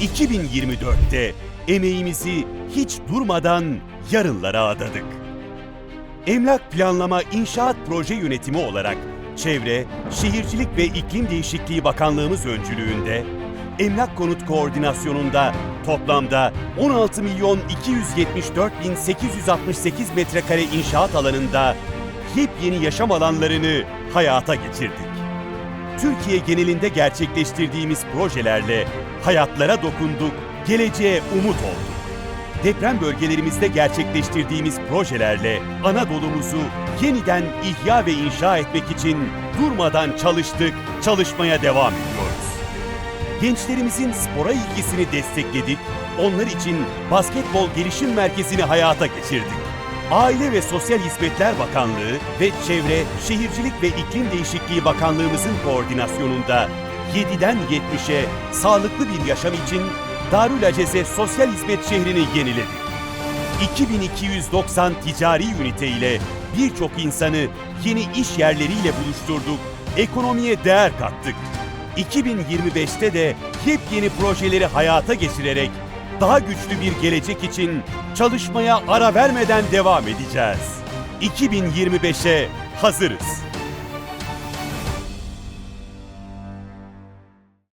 2024'te emeğimizi hiç durmadan yarınlara adadık. Emlak Planlama İnşaat Proje Yönetimi olarak Çevre, Şehircilik ve İklim Değişikliği Bakanlığımız öncülüğünde Emlak Konut Koordinasyonu'nda toplamda 16 milyon 274 bin 868 metrekare inşaat alanında yepyeni yaşam alanlarını hayata geçirdik. Türkiye genelinde gerçekleştirdiğimiz projelerle hayatlara dokunduk, geleceğe umut olduk. Deprem bölgelerimizde gerçekleştirdiğimiz projelerle Anadolu'muzu yeniden ihya ve inşa etmek için durmadan çalıştık, çalışmaya devam ediyoruz. Gençlerimizin spora ilgisini destekledik, onlar için basketbol gelişim merkezini hayata geçirdik. Aile ve Sosyal Hizmetler Bakanlığı ve Çevre, Şehircilik ve İklim Değişikliği Bakanlığımızın koordinasyonunda 7'den 70'e sağlıklı bir yaşam için Darül Aceze Sosyal Hizmet şehrini yeniledik. 2290 ticari ünite ile birçok insanı yeni iş yerleriyle buluşturduk, ekonomiye değer kattık. 2025'te de yepyeni projeleri hayata geçirerek daha güçlü bir gelecek için çalışmaya ara vermeden devam edeceğiz. 2025'e hazırız.